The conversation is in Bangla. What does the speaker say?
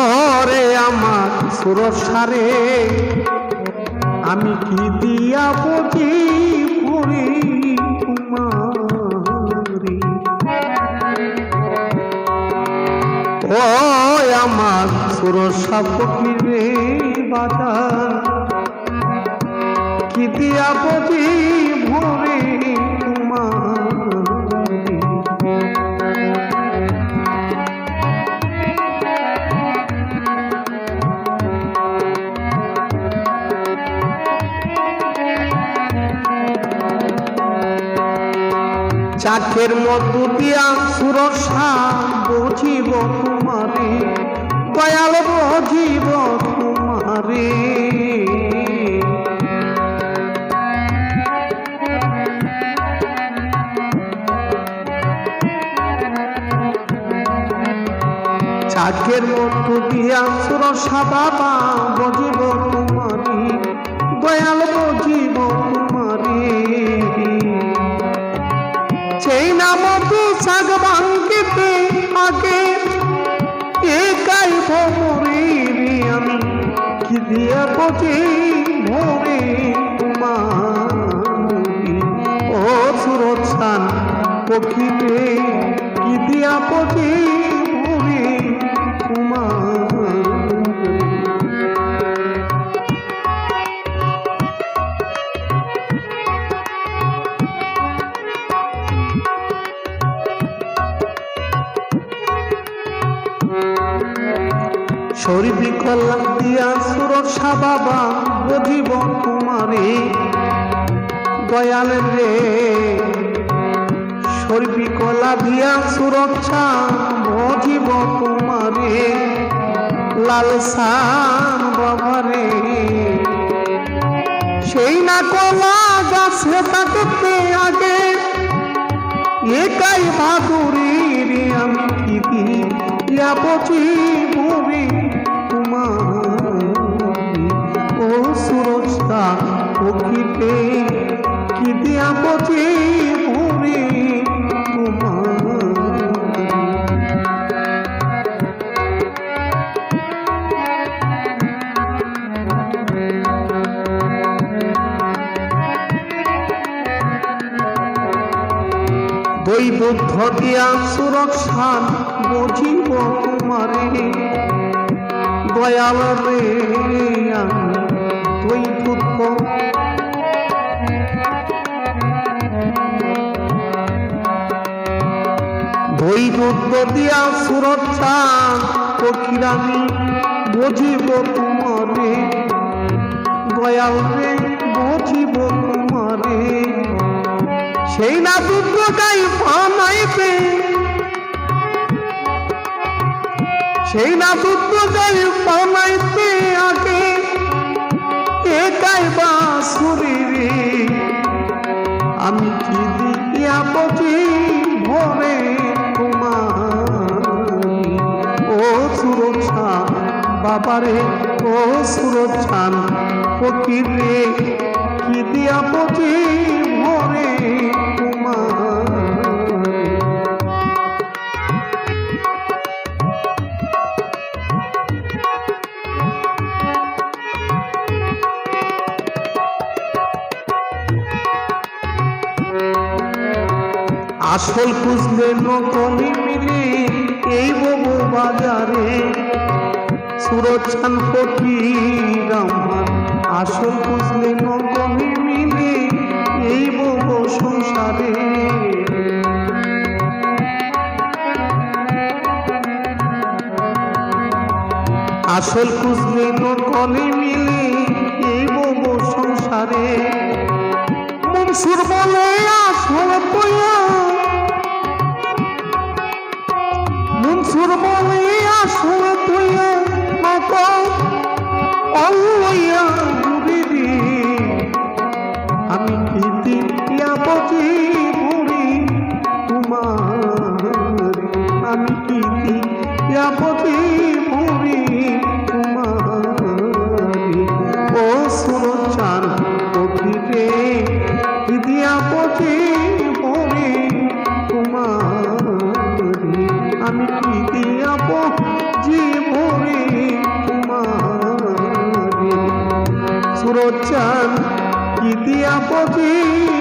ওরে আমার সুরসারে, আমি কি দিয়া বুঝি পুরি কুমারী? ও আমার সুরসা ফকিরে বাজার, কি দিয়া বুঝি চাকের মধ্য দিয়া সুরসা বুঝিব তোমারে, দয়াল বুঝিব তোমারে। চাকের মধ্য দিয়া সুরসা বাবা বুঝিব তোমারে, দয়াল রে আমি কি দিয়া পচে ভরে তোমার ও সুরক্ষান পক্ষীতে কি দিয়া পচে ভরে তোমারি শরীফি কল্যাণ দিয়া সুরক্ষা বাবা বুঝিব তোমারে দয়াল রে, শরীফি কলা দিয়া সুরক্ষা বুঝিব তোমারে লালসান বাবারে, সেই না কলা গাছে তাকে আগে, একাই বাদুরি রে আমি কি দিয়া পচি ভরে পক্ষীতে কি দিয়া পচি তোমার? দিয়া সুরক্ষান বুঝিব তোমারে। দয়াল রে আমি দৈবদ্ধ দিয়া সুরক্ষা পক্ষীরামি বুঝিব তোমারে। বুঝিব তোমারে। সেই না দুটো গাই পানাইতে সেই না পানাইতে আগে। একাই বাঁশুরি আমি কি দিয়া ভরে তোমার? ও সুরক্ষা, বাবারে, ও সুরক্ষান ফকির রে কি দিয়া পচি ভরে আসল খুঁজলে নকলি মিলে এই ববু বাজারে। সুরক্ষান ফকির আসল খুঁজলে নকলি মিলে এই ববু সংসারে। আসল খুঁজলে নকলি মিলে এই ববু সংসারে। মনসুর বলে আসল পয়া মনসুর বলে আসল পয়া মত অল্লইয়া ঘুরে রে আমি দিয়া বজি ভুরি তোমার? আমি দিয়া বজি ভুরি তোমার? ও সুরচান পথিরে দিয়া পথে কি দিয়া পজি